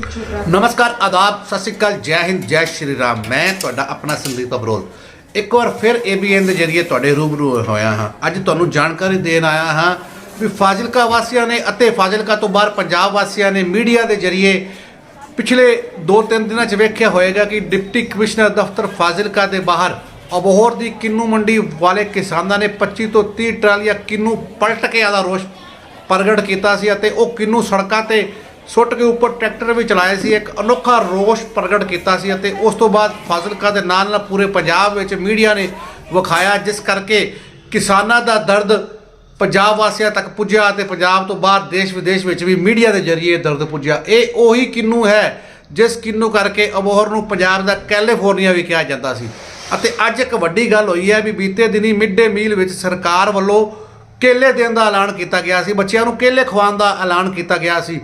ਨਮਸਕਾਰ, ਆਦਾਬ, ਸਤਿ ਸ਼੍ਰੀ ਅਕਾਲ, ਜੈ ਹਿੰਦ, ਜੈ ਸ਼੍ਰੀ ਰਾਮ। ਮੈਂ ਤੁਹਾਡਾ ਆਪਣਾ ਸੰਦੀਪ ਅਬਰੋਲ ਇੱਕ ਵਾਰ ਫਿਰ ABN ਦੇ ਜਰੀਏ ਤੁਹਾਡੇ ਰੂਬਰੂ ਹੋਇਆ ਹਾਂ। ਅੱਜ ਤੁਹਾਨੂੰ ਜਾਣਕਾਰੀ ਦੇਣ ਆਇਆ ਹਾਂ ਵੀ ਫਾਜ਼ਿਲਕਾ ਵਾਸੀਆਂ ਨੇ ਅਤੇ ਫਾਜ਼ਿਲਕਾ ਤੋਂ ਬਾਹਰ ਪੰਜਾਬ ਵਾਸੀਆਂ ਨੇ ਮੀਡੀਆ ਦੇ ਜਰੀਏ ਪਿਛਲੇ 2-3 ਦਿਨਾਂ 'ਚ ਵੇਖਿਆ ਹੋਏਗਾ ਕਿ ਡਿਪਟੀ ਕਮਿਸ਼ਨਰ ਦਫ਼ਤਰ ਫਾਜ਼ਿਲਕਾ ਦੇ ਬਾਹਰ ਅਬੋਹਰ ਦੀ ਕਿੰਨੂ ਮੰਡੀ ਵਾਲੇ ਕਿਸਾਨਾਂ ਨੇ 25 ਤੋਂ 30 ਟਰਾਲੀਆਂ ਕਿੰਨੂ ਪਲਟ ਕੇ ਆਦਾ ਰੋਸ਼ ਪ੍ਰਗਟ ਕੀਤਾ ਸੀ ਅਤੇ ਉਹ ਕਿੰਨੂ ਸੜਕਾਂ ਤੇ ਸੁੱਟ ਕੇ ਉੱਪਰ ਟਰੈਕਟਰ ਵੀ ਚਲਾਏ ਸੀ, ਇੱਕ ਅਨੋਖਾ ਰੋਸ਼ ਪ੍ਰਗਟ ਕੀਤਾ ਸੀ ਅਤੇ ਉਸ ਤੋਂ ਬਾਅਦ ਫਾਜ਼ਿਲਕਾ ਦੇ ਨਾਲ ਨਾਲ ਪੂਰੇ ਪੰਜਾਬ ਵਿੱਚ ਮੀਡੀਆ ਨੇ ਵਿਖਾਇਆ, ਜਿਸ ਕਰਕੇ ਕਿਸਾਨਾਂ ਦਾ ਦਰਦ ਪੰਜਾਬ ਵਾਸੀਆਂ ਤੱਕ ਪੁੱਜਿਆ ਅਤੇ ਪੰਜਾਬ ਤੋਂ ਬਾਹਰ ਦੇਸ਼ ਵਿਦੇਸ਼ ਵਿੱਚ ਵੀ ਮੀਡੀਆ ਦੇ ਜਰੀਏ ਦਰਦ ਪੁੱਜਿਆ। ਇਹ ਉਹੀ ਕਿੰਨੂ ਹੈ, ਜਿਸ ਕਿੰਨੂ ਕਰਕੇ ਅਬੋਹਰ ਨੂੰ ਪੰਜਾਬ ਦਾ ਕੈਲੀਫੋਰਨੀਆ ਵੀ ਕਿਹਾ ਜਾਂਦਾ ਸੀ। ਅਤੇ ਅੱਜ ਇੱਕ ਵੱਡੀ ਗੱਲ ਹੋਈ ਹੈ ਵੀ ਬੀਤੇ ਦਿਨੀ ਮਿਡ ਡੇ ਮੀਲ ਵਿੱਚ ਸਰਕਾਰ ਵੱਲੋਂ ਕੇਲੇ ਦੇਣ ਦਾ ਐਲਾਨ ਕੀਤਾ ਗਿਆ ਸੀ, ਬੱਚਿਆਂ ਨੂੰ ਕੇਲੇ ਖਵਾਉਣ ਦਾ ਐਲਾਨ ਕੀਤਾ ਗਿਆ ਸੀ।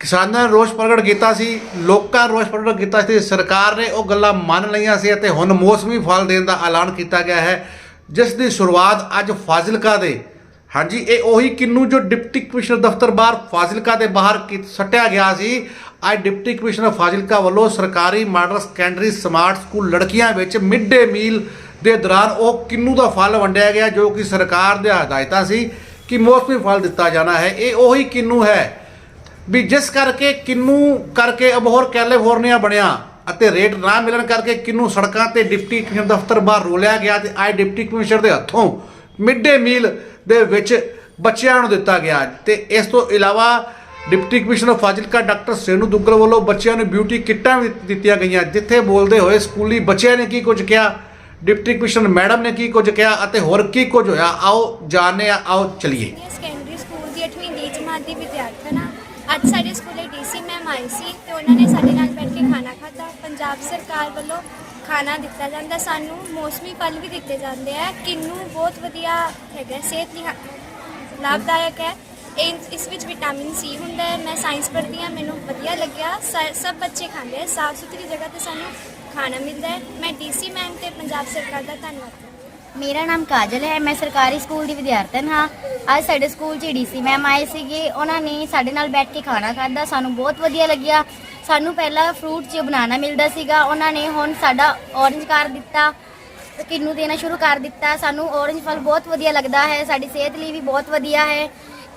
ਕਿਸਾਨਾਂ ਨੇ ਰੋਸ ਪ੍ਰਗਟ ਕੀਤਾ ਸੀ, ਲੋਕਾਂ ਰੋਸ ਪ੍ਰਗਟ ਕੀਤਾ ਸੀ, ਸਰਕਾਰ ਨੇ ਉਹ ਗੱਲਾਂ ਮੰਨ ਲਈਆਂ ਸੀ ਅਤੇ ਹੁਣ ਮੌਸਮੀ ਫਲ ਦੇਣ ਦਾ ਐਲਾਨ ਕੀਤਾ ਗਿਆ ਹੈ। ਜਿਸ ਦੀ ਸ਼ੁਰੂਆਤ ਅੱਜ ਫਾਜ਼ਿਲਕਾ ਦੇ, ਹਾਂਜੀ, ਇਹ ਉਹੀ ਕਿੰਨੂ ਜੋ ਡਿਪਟੀ ਕਮਿਸ਼ਨਰ ਦਫ਼ਤਰ ਬਾਹਰ ਫਾਜ਼ਿਲਕਾ ਦੇ ਬਾਹਰ ਕੀ ਸੱਟਿਆ ਗਿਆ ਸੀ। ਅੱਜ ਡਿਪਟੀ ਕਮਿਸ਼ਨਰ ਫਾਜ਼ਿਲਕਾ ਵੱਲੋਂ ਸਰਕਾਰੀ ਮਾਡਲ ਸੈਕੰਡਰੀ ਸਮਾਰਟ ਸਕੂਲ ਲੜਕੀਆਂ ਵਿੱਚ ਮਿਡ ਡੇ ਮੀਲ ਦੇ ਦੌਰਾਨ ਉਹ ਕਿੰਨੂ ਦਾ ਫਲ ਵੰਡਿਆ ਗਿਆ, ਜੋ ਕਿ ਸਰਕਾਰ ਦੇ ਹਦਾਇਤਾਂ ਸੀ ਕਿ ਮੌਸਮੀ ਫਲ ਦਿੱਤਾ ਜਾਣਾ ਹੈ। ਇਹ ਉਹੀ ਕਿੰਨੂ ਹੈ ਵੀ ਜਿਸ ਕਰਕੇ ਕਿੰਨੂ ਕਰਕੇ ਅਬੋਹਰ ਕੈਲੀਫੋਰਨੀਆ ਬਣਿਆ ਅਤੇ ਰੇਟ ਨਾ ਮਿਲਣ ਕਰਕੇ ਕਿੰਨੂ ਸੜਕਾਂ ਤੇ ਡਿਪਟੀ ਕਮਿਸ਼ਨਰ ਦਫ਼ਤਰ ਬਾਹਰ ਰੋਲਿਆ ਗਿਆ ਤੇ ਅੱਜ ਡਿਪਟੀ ਕਮਿਸ਼ਨਰ ਦੇ ਹੱਥੋਂ ਮਿਡ ਡੇ ਮੀਲ ਦੇ ਵਿੱਚ ਬੱਚਿਆਂ ਨੂੰ ਦਿੱਤਾ ਗਿਆ। ਤੇ ਇਸ ਤੋਂ ਇਲਾਵਾ deputy commissioner Fazilka doctor Senu Duggal ਵੱਲੋਂ ਬੱਚਿਆਂ ਨੂੰ ਬਿਊਟੀ ਕਿੱਟਾਂ ਵੀ ਦਿੱਤੀਆਂ ਗਈਆਂ, ਜਿੱਥੇ ਬੋਲਦੇ ਹੋਏ ਸਕੂਲੀ ਬੱਚਿਆਂ ਨੇ ਕੀ ਕੁਝ ਕਿਹਾ, ਡਿਪਟੀ ਕਮਿਸ਼ਨਰ ਮੈਡਮ ਨੇ ਕੀ ਕੁਝ ਕਿਹਾ ਅਤੇ ਹੋਰ ਕੀ ਕੁਝ ਹੋਇਆ, ਆਓ ਜਾਣਦੇ ਹਾਂ, ਆਓ ਚਲੀਏ। ਸੀਨੀਅਰ ਸਕੂਲ ਦੀ 8ਵੀਂ ਦੀ ਜਮਾਤ ਦੀ ਵਿਦਿਆਰਥਣ ਹਾਂ ਅੱਜ ਸਾਡੇ ਸਕੂਲੇ ਡੀਸੀ ਮੈਮ ਆਈ ਸੀ ਤੇ ਉਹਨਾਂ ਨੇ ਸਾਡੇ ਨਾਲ ਬੈਠ ਕੇ ਖਾਣਾ ਖਾਧਾ। ਪੰਜਾਬ ਸਰਕਾਰ ਵੱਲੋਂ ਖਾਣਾ ਦਿੱਤਾ ਜਾਂਦਾ। ਸਾਨੂੰ ਮੌਸਮੀ ਫਲ ਵੀ ਦਿੱਤੇ ਜਾਂਦੇ ਆ। ਕਿੰਨੂ ਬਹੁਤ ਵਧੀਆ ਹੈਗਾ, ਸਿਹਤ ਲਈ ਹਾ- ਲਾਭਦਾਇਕ ਹੈ। ਇਹ ਇਸ ਵਿੱਚ ਵਿਟਾਮਿਨ ਸੀ ਹੁੰਦਾ ਹੈ। ਮੈਂ ਸਾਇੰਸ ਪੜ੍ਹਦੀ ਹਾਂ, ਮੈਨੂੰ ਵਧੀਆ ਲੱਗਿਆ। ਸ- ਸਭ ਬੱਚੇ ਖਾਂਦੇ ਆ। ਸਾਫ਼ ਸੁਥਰੀ ਜਗ੍ਹਾ ਤੇ ਸਾਨੂੰ ਖਾਣਾ ਮਿਲਦਾ ਹੈ। ਮੈਂ ਡੀਸੀ ਮੈਮ ਤੇ ਪੰਜਾਬ ਸਰਕਾਰ ਦਾ ਧੰਨਵਾਦ ਕਰਦੀ ਹਾਂ। ਮੇਰਾ ਨਾਮ ਕਾਜਲ ਹੈ ਮੈਂ ਸਰਕਾਰੀ ਸਕੂਲ ਦੀ ਵਿਦਿਆਰਥਣ ਹਾਂ। ਅੱਜ ਸਾਡੇ ਸਕੂਲ 'ਚ ਡੀਸੀ ਮੈਮ ਆਏ ਸੀਗੇ। ਉਹਨਾਂ ਨੇ ਸਾਡੇ ਨਾਲ ਬੈਠ ਕੇ ਖਾਣਾ ਖਾਧਾ ਸਾਨੂੰ ਬਹੁਤ ਵਧੀਆ ਲੱਗਿਆ। ਸਾਨੂੰ ਪਹਿਲਾਂ ਫਰੂਟ 'ਚ ਬਨਾਨਾ ਮਿਲਦਾ ਸੀਗਾ। ਉਹਨਾਂ ਨੇ ਹੁਣ ਸਾਡਾ ਔਰੰਜ ਕਰ ਦਿੱਤਾ ਕਿੰਨੂ ਦੇਣਾ ਸ਼ੁਰੂ ਕਰ ਦਿੱਤਾ। ਸਾਨੂੰ ਔਰੰਜ ਫਲ ਬਹੁਤ ਵਧੀਆ ਲੱਗਦਾ ਹੈ। ਸਾਡੀ ਸਿਹਤ ਲਈ ਵੀ ਬਹੁਤ ਵਧੀਆ ਹੈ।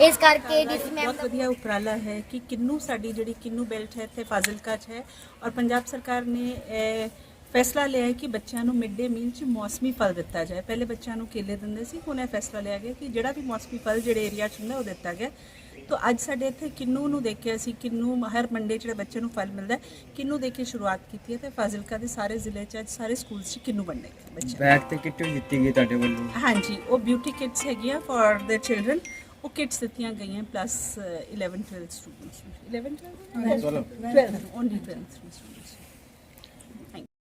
ਇਸ ਕਰਕੇ ਡੀਸੀ ਮੈਮ ਬਹੁਤ ਵਧੀਆ ਉਪਰਾਲਾ ਹੈ ਕਿ ਕਿੰਨੂ ਸਾਡੀ ਜਿਹੜੀ ਕਿੰਨੂ ਬੈਲਟ ਹੈ ਤੇ ਫਾਜ਼ਿਲਕਾ 'ਚ ਹੈ। ਔਰ ਪੰਜਾਬ ਸਰਕਾਰ ਨੇ ਫੈਸਲਾ ਲਿਆ ਹੈ ਕਿ ਬੱਚਿਆਂ ਨੂੰ ਮਿਡ ਡੇ ਮੀਲ 'ਚ ਮੌਸਮੀ ਫਲ ਦਿੱਤਾ ਜਾਏ। ਪਹਿਲੇ ਬੱਚਿਆਂ ਨੂੰ ਕੇਲੇ ਦਿੰਦੇ ਸੀ ਹੁਣ ਇਹ ਫੈਸਲਾ ਲਿਆ ਗਿਆ ਕਿ ਜਿਹੜਾ ਵੀ ਮੌਸਮੀ ਫਲ ਜਿਹੜੇ ਏਰੀਆ 'ਚ ਹੁੰਦਾ ਉਹ ਦਿੱਤਾ ਗਿਆ। ਤੋ ਅੱਜ ਸਾਡੇ ਇੱਥੇ ਕਿੰਨੂ ਨੂੰ ਦੇਖਿਆ ਸੀ ਕਿੰਨੂ ਹਰ ਮੰਡੇ ਜਿਹੜੇ ਬੱਚੇ ਨੂੰ ਫਲ ਮਿਲਦਾ ਕਿੰਨੂ ਦੇ ਕੇ ਸ਼ੁਰੂਆਤ ਕੀਤੀ ਹੈ ਤੇ ਫਾਜ਼ਿਲਕਾ ਦੇ ਸਾਰੇ ਜ਼ਿਲ੍ਹੇ 'ਚ ਅੱਜ ਸਾਰੇ ਸਕੂਲ 'ਚ ਕਿੰਨੂ ਵੰਡੇ ਗਏ ਬੱਚੇ ਬੈਗ ਤੇ ਕਿੱਟ ਵੀ ਦਿੱਤੀ ਗਈ ਤੁਹਾਡੇ ਵੱਲੋਂ? ਹਾਂਜੀ ਉਹ ਬਿਊਟੀ ਕਿਟਸ ਹੈਗੀਆਂ ਫॉर ਦੇ ਚਿਲड्रन ਉਹ ਕਿਟਸ ਦਿੱਤੀਆਂ ਗਈਆਂ plus 11 12 students 11 12 only 12 students